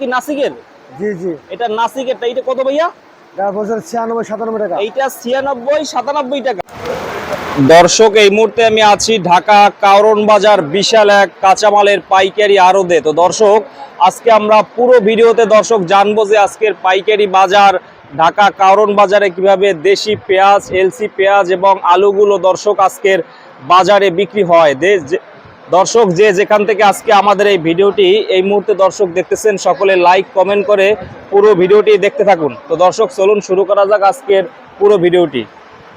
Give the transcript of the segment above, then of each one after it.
কি নাসিকের? জি জি। এটা নাসিকেরটা এটা কত ভাইয়া? এটা বছর ছিয়ানব্বই সাতানব্বই টাকা। এইটা ছিয়ানব্বই সাতানব্বই টাকা। দর্শক এই মুহূর্তে আমি আছি ঢাকা কারণ বাজার বিশাল এক কাঁচামালের পাইকারি আড়তে। তো দর্শক আজকে আমরা পুরো ভিডিওতে দর্শক জানব যে আজকের পাইকারি বাজার ঢাকা কারণ বাজারে কীভাবে দেশি পেঁয়াজ এলসি পেঁয়াজ এবং আলুগুলো দর্শক আজকের বাজারে বিক্রি হয়। দর্শক যে যেখান থেকে আজকে আমাদের এই ভিডিওটি এই মুহূর্তে দর্শক দেখতেছেন সকলে লাইক কমেন্ট করে পুরো ভিডিওটি দেখতে থাকুন। তো দর্শক চলুন শুরু করা যাক আজকের পুরো ভিডিওটি।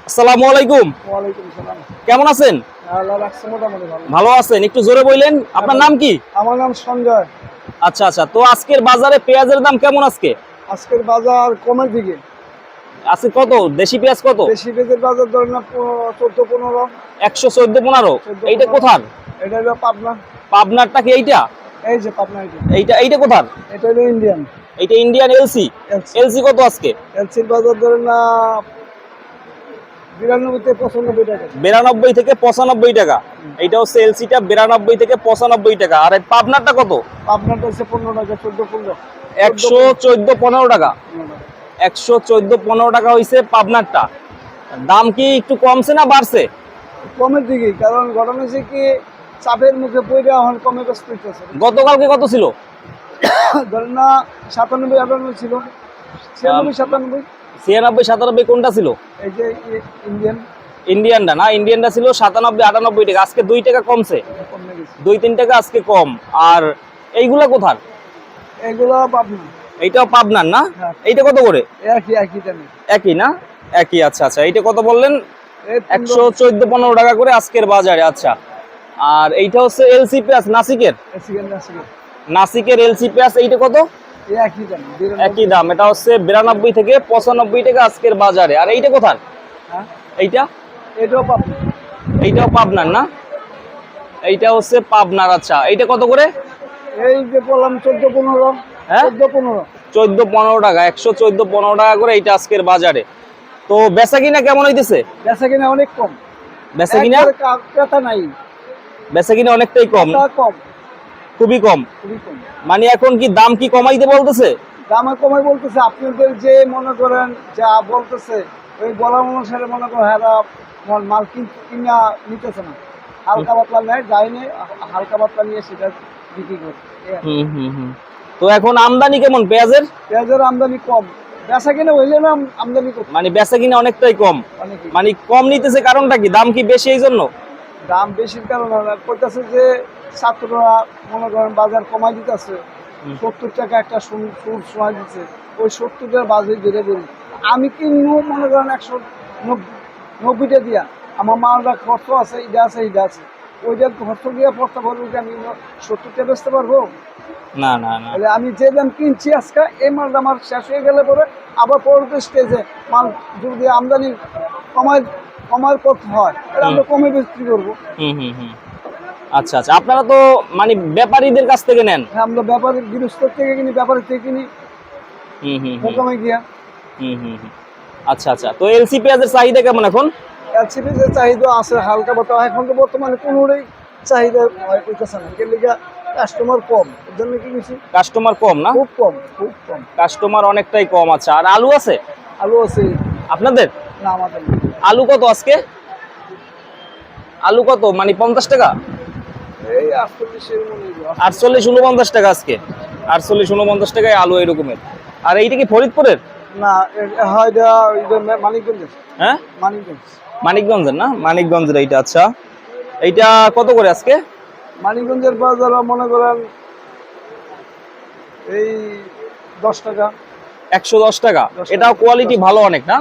আসসালামু আলাইকুম। কেমন আছেন? ভালো। আছেন? একটু জোরে বললেন আপনার নাম কি? আমার নাম সঞ্জয়। আচ্ছা আচ্ছা। তো আজকের বাজারে পেঁয়াজের দাম কেমন আজকে? আজকের বাজার কমের দিকে। আজকে কত? দেশি পেঁয়াজ কত? দেশি পেঁয়াজের বাজার ধরেন চোদ্দ পনেরো। একশো চোদ্দ পনেরো। এইটা পনেরো। এটা হলো পাবনা। পাবনারটা কি এইটা? এই যে পাবনা এইটা। এইটা কোথার? এটা হলো ইন্ডিয়ান এইটা ইন্ডিয়ান এলসি এলসি কত আজকে? এলসির বাজার ধরেন না বিরানব্বই থেকে পঁচানব্বই টাকা। এইটা হচ্ছে এলসিটা বিরানব্বই থেকে পঁচানব্বই টাকা। আর এই পাবনারটা কত? পাবনাটা হচ্ছে পনেরো টাকা চোদ্দ পনেরো। একশো চোদ্দ পনেরো টাকা। একশো চোদ্দ পনেরো টাকা হয়েছে পাবনারটা দাম কি একটু কমছে না বাড়ছে? কমের দিকে কারণ গরম হয়েছে কি চাপের মুখে পড়ে এখন কমে হইতেছে। গতকালকে কত ছিল? ধরেন না সাতানব্বই আটানব্বই ছিল। ছিয়ানব্বই সাতানব্বই। ছিয়ানব্বই সাতানব্বই কোনটা ছিল? এই যে ইন্ডিয়ান। ইন্ডিয়ানটা না ইন্ডিয়ানটা ছিল সাতানব্বই আটানব্বই টাকা। আজকে দুই টাকা কমছে। দুই তিন টাকা আজকে কম। আর এইগুলা কোথার? এগুলো পাবনা। এইটাও পাবনার না? হ্যাঁ। এইটা কত করে? একই একই একই না? একই আচ্ছা আচ্ছা। এইটা কত বললেন? একশো চোদ্দ পনেরো টাকা করে আজকের বাজারে আচ্ছা। আর এইটা হচ্ছে এলসি পেঁয়াজ নাসিকের? নাসিকের এলসি পেঁয়াজ এইটা কত? একই দাম এটা হচ্ছে বিরানব্বই থেকে পঁচানব্বই টাকা আজকের বাজারে। আর এইটা কোথার? হ্যাঁ? এইটা? এটাও পাবনা। এইটাও পাবনার না? এইটা হচ্ছে পাবনার আচ্ছা। এইটা কত করে? এই যে বললাম চোদ্দ পনেরো। হ্যাঁ? চোদ্দ পনেরো। চোদ্দ পনেরো টাকা একশো চোদ্দ পনেরো টাকা করে এইটা আজকের বাজারে। তো বেচা কিনা কেমন হইতেছে? বেচা কিনা অনেক কম। বেচা কিনা? ক্রেতা নাই। বেচা কিনা অনেকটাই কম। কম। খুবই কম। মানে এখন কি দাম কি কমাইতে বলতেছে? দামে কমে বলতেছে। আপনাদের যে মনে করেন যা বলতেছে ওই বলার অনুসারে মনে করেন হ্যাঁ মাল কিন- নিতেছে না। হালকা পাতলা নেয় যায়নি হালকা পাতলা নিয়ে সেটা বিক্রি করে তো এখন আমদানি কেমন? পেঁয়াজের? পেঁয়াজের আমদানি কম। বেচা কিনে হইলে না আমদানি মানে বেচা কিনা অনেকটাই কম। মানে কম নিতেছে কারণটা কি? দাম কি বেশি এই জন্য দাম বেশির কারণে কইতাছে যে ছাত্ররা মনে করেন বাজার কমাই দিতেছে সত্তর টাকা একটা সুর সময় দিচ্ছে ওই সত্তরটার বাজার বেড়ে বেড়ে। আমি কিনবো মনে করেন একশো নব্বই নব্বইটা দিয়া আমার মালটা খরচ আছে এটা আছে এটা আছে। ওইটা খরচ দিয়ে পড়তে পারব কি আমি সত্তরটা বেচতে পারব? না না না। আমি যে দাম কিনছি আজকে এই মালটা আমার শেষ হয়ে গেলে পরে আবার পরবর্তী স্টেজে মাল যদি আমদানি কমায় কমায় করতে হয় আমরা কমে বিক্রি করব। হুম হুম হুম। আচ্ছা আচ্ছা। আপনারা তো মানে ব্যাপারীদের কাছ থেকে নেন? হ্যাঁ আমরা ব্যাপারের গৃহস্থ থেকে কিনি ব্যাপারের থেকে কিনি। হুম হুম মোকামে গিয়া। হুম হুম। আচ্ছা আচ্ছা। তো এলসি পেঁয়াজের চাহিদা কেমন এখন? এলসিপি যে চাহিদা আছে হালকা বাতা এখন তো বর্তমানে কোনোটাই চাহিদা হয় কইতেছে না। কেন কাস্টমার কম এর জন্য কি কিছু কাস্টমার কম না? খুব কম খুব কম। কাস্টমার অনেকটাই কম আছে আর আলু আছে? আলু আছে। আপনাদের? না আমাদের আলু কত আজকে? আলু কত? মানে পঞ্চাশ টাকা? হয়। আটচল্লিশ উনপঞ্চাশ টাকা আজকে। আটচল্লিশ উনপঞ্চাশ টাকায় আলু এরকমের আর এইটা কি ফরিদপুরের? না হয় মানিকগঞ্জের। হ্যাঁ? মানিকগঞ্জ। মানিকগঞ্জের না? মানিকগঞ্জের এইটা আচ্ছা। এইটা কত করে আজকে? মানিকগঞ্জের বাজার মনে করেন এই দশ টাকা। একশো দশ টাকা। দশ টাকা। এটাও কোয়ালিটি ভালো অনেক না?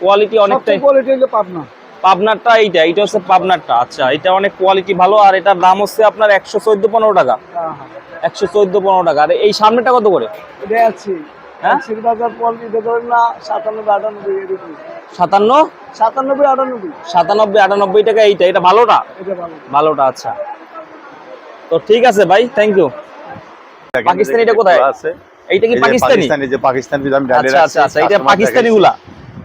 কোয়ালিটি অনেকটাই কোয়ালিটি হলো পাবনা। পাবনারটা এইটা এইটা হচ্ছে পাবনারটা। আচ্ছা এটা অনেক কোয়ালিটি ভালো আর এটার দাম হচ্ছে আপনার একশো চোদ্দ পনেরো টাকা। হ্যাঁ, হ্যাঁ। একশো চোদ্দ পনেরো টাকা। আর এই সামনেটা কত করে? এটা আছে। হ্যাঁ? এলসির বাজার কোয়ালিটি ধরেন না সাতানব্বই আটানব্বই এরকম। সাতান্ন? সাতানব্বই আটানব্বই। সাতানব্বই আটানব্বই টাকা এইটা। এটা ভালোটা? এটা ভালো। ভালোটা আচ্ছা। তো ঠিক আছে ভাই থ্যাংক ইউ পাকিস্তানি এটা কোথায়? আছে। এইটা কি পাকিস্তানি? পাকিস্তানি যে পাকিস্তান আচ্ছা আচ্ছা আচ্ছা এটা পাকিস্তানি গুলা।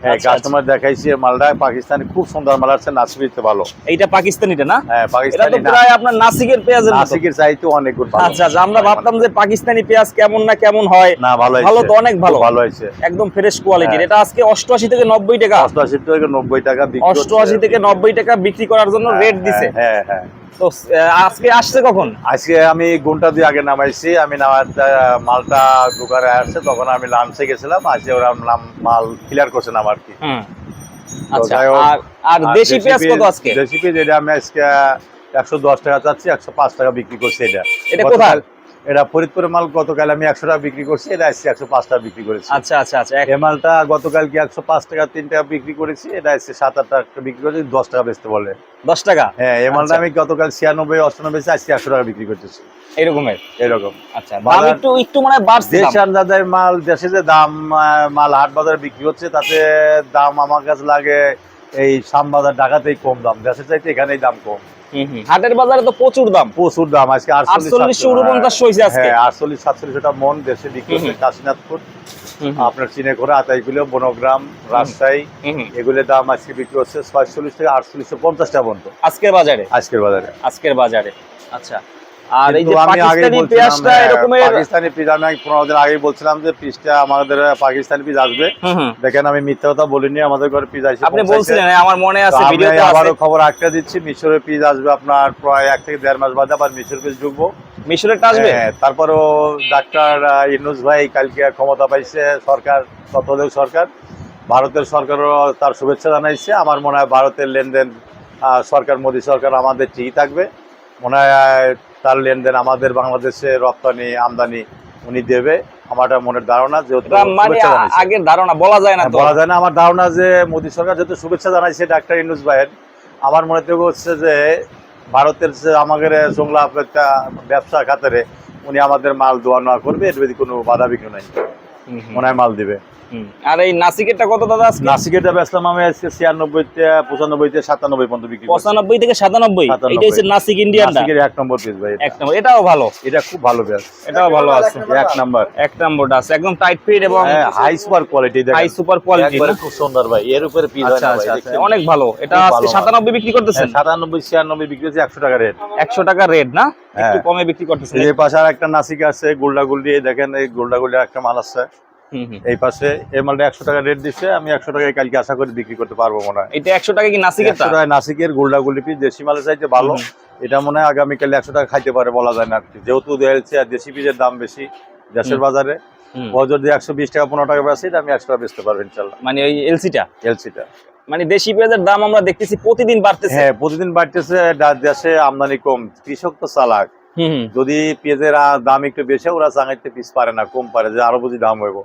হ্যাঁ আচ্ছা, কাস্টমার দেখাইছি মালটা পাকিস্তানি খুব সুন্দর মাল আছে নাসিবিতে ভালো। এইটা পাকিস্তানিটা না? হ্যাঁ এটা পাকিস্তানি তো প্রায় আপনার নাসিকের পেঁয়াজের মতো। নাসিকের চাইতে অনেক গুণ আচ্ছা আচ্ছা আমরা ভাবতাম যে পাকিস্তানি পেঁয়াজ কেমন না কেমন হয়। না ভালো ভালো তো অনেক ভালো। ভালো হয়েছে। একদম ফ্রেশ কোয়ালিটির হ্যাঁ। এটা আজকে অষ্টআশি থেকে নব্বই টাকা। অষ্টআশি থেকে নব্বই টাকা বিক্রি থেকে নব্বই টাকা বিক্রি করার জন্য হ্যাঁ, রেট দিছে। হ্যাঁ হ্যাঁ। তো আজকে আসছে কখন? আজকে আমি ঘণ্টা দিয়ে আগে নামাইছি আমি নামার মালটা দোকানে আসছে তখন আমি লাঞ্চে গেছিলাম আজকে ওরা নাম মাল ক্লিয়ার করছে নাম আর কি। আচ্ছা আর দেশি পেঁয়াজ কত আজকে? দেশি পেঁয়াজ এটা আমি আজকে একশো দশ টাকা চাচ্ছি একশো পাঁচ টাকা বিক্রি করছি এটা। এটা কোথায়? এটা ফরিদপুরের মাল গতকাল আমি একশো টাকা বিক্রি করছি এটা একশো পাঁচ টাকা বিক্রি করেছি। আচ্ছা আচ্ছা আচ্ছা মালটা গতকাল কি একশো পাঁচ টাকা তিন টাকা বিক্রি করেছি এটা আজকে সাত আট টাকা বিক্রি করেছি দশ টাকা বেচতে বলে। দশ টাকা? হ্যাঁ মালটা আচ্ছা। আমি গতকাল ছিয়ানব্বই অষ্টানব্বই আজকে একশো টাকা বিক্রি করতেছি। এরকমের? এরকম। আচ্ছা দাম একটু একটু মানে বাড়ছে মাল দেশে যে দাম মাল হাট বাজারে বিক্রি হচ্ছে তাতে দাম আমার কাছে লাগে এই সাম বাজার ঢাকাতেই কম দাম দেশের চাইতে এখানেই দাম কম। হাটের বাজারে তো প্রচুর দাম। প্রচুর দাম আজকে আটচল্লিশশো উনপঞ্চাশ হয়েছে আজকে। হ্যাঁ আটচল্লিশ সাতচল্লিশটা মন দেশে বিক্রি হচ্ছে কাশীনাথপুর। আপনার চিনে ঘোরা আতাইগুলো বনগ্রাম রাজশাহী। এগুলোর দাম আজকে বিক্রি হচ্ছে ছয়চল্লিশ থেকে আটচল্লিশশো পঞ্চাশটা টাকা পর্যন্ত। আজকের বাজারে? আজকের বাজারে। আজকের বাজারে। আচ্ছা। আর এই যে পাকিস্তানি পেঁয়াজটা এরকমের পাকিস্তানি পিস আমি পনেরো দিন আগে বলছিলাম যে পিসটা আমাদের পাকিস্তানি পিস আসবে। দেখেন আমি মিথ্যা কথা বলিনি আমাদের ঘরে পিস আসছে আপনি বলছিলেন আমার মনে আছে ভিডিওতে আবারও খবর আটকে দিচ্ছি মিশরের পিস আসবে আপনার প্রায় এক থেকে দেড় মাস বাদে আবার মিশর পিস ঢুকবো। মিশরেরটা আসবে? হ্যাঁ, তারপরেও ডাক্তার আহ, ইউনূস ভাই কালকে ক্ষমতা পাইছে সরকার তত্ত্বাবধায়ক সরকার। ভারতের সরকারও তার শুভেচ্ছা জানাইছে। আমার মনে হয় ভারতের লেনদেন সরকার মোদী সরকার আমাদের ঠিকই থাকবে। মনে হয় তার লেনদেন আমাদের বাংলাদেশে রপ্তানি আমদানি উনি দেবে। আমার মনের ধারণা যেহেতু মানে। আগের ধারণা বলা যায় না হ্যাঁ, বলা যায় না। আমার ধারণা যে মোদী সরকার যেহেতু শুভেচ্ছা জানাইছে ডাক্তার ইনুস ভাইয়ের আমার মনে থেকে হচ্ছে যে ভারতের যে আমাদের জংলা একটা ব্যবসা খাতারে উনি আমাদের মাল দোয়া নেওয়া করবে এর যদি কোনো বাধা বিঘ্ন নাই মনে হয় মাল দিবে। আর এই নাসিকেরটা কত দাদা আজকে? নাসিকেটা বেচলাম আমি আজকে ছিয়ানব্বই পঁচানব্বই থেকে সাতানব্বই পর্যন্ত বিক্রি। পঁচানব্বই থেকে সাতানব্বই। এটা হচ্ছে নাসিক ইন্ডিয়ানটা নাসিকের এক নম্বর পিস ভাই এক নম্বর এটাও ভালো। এটা খুব ভালো ব্যাস। এটাও ভালো আছে। এক নাম্বার এক নম্বরটা আছে। একদম টাইট ফিট এবং high super quality high super quality খুব সুন্দর ভাই। এর উপরে পিস হয় আচ্ছা আচ্ছা আচ্ছা। অনেক ভালো। এটা আজকে। সাতানব্বই বিক্রি করতেছেন? সাতানব্বই ছিয়ানব্বই বিক্রি হচ্ছে একশো টাকা রেট একশো টাকা রেট না? একটু হ্যাঁ। কমে বিক্রি করতেছেন। এই পাশে আর একটা নাসিক আছে গোল্ডা গুল্ডি দেখেন এই গোল্ডা গুল্ডি একটা মাল আছে। এই পাশে এই মালটা একশো টাকা রেট দিচ্ছে আমি একশো টাকায় কালকে আশা করি বিক্রি করতে পারব মনে হয়। এটা একশো টাকা কি নাসিকেরটা একশো টাকায় নাসিকের গোল্ডা পিস দেশি মালের চাইতে ভালো। এটা মনে হয় আগামীকাল একশো টাকা খাইতে পারে বলা যায় না যেহেতু দেলছে আর দেশি পিসের দাম বেশি দেশের বাজারে। ও যদি একশো বিশ টাকা পনেরো টাকা বেশি আমি একশো টাকা বেচতে পারব ইনশাল্লাহ মানে ওই এলসিটা এলসিটা মানে দেশি পেঁয়াজের দাম আমরা দেখতেছি প্রতিদিন বাড়তেছে। হ্যাঁ প্রতিদিন বাড়তেছে দেশে আমদানি কম। কৃষক তো চালাক। যদি পেঁয়াজের দাম একটু বেশি, ওরা চাঙাইতে পিস পারে না, কম পারে, যে আরও বুঝি দাম হইব।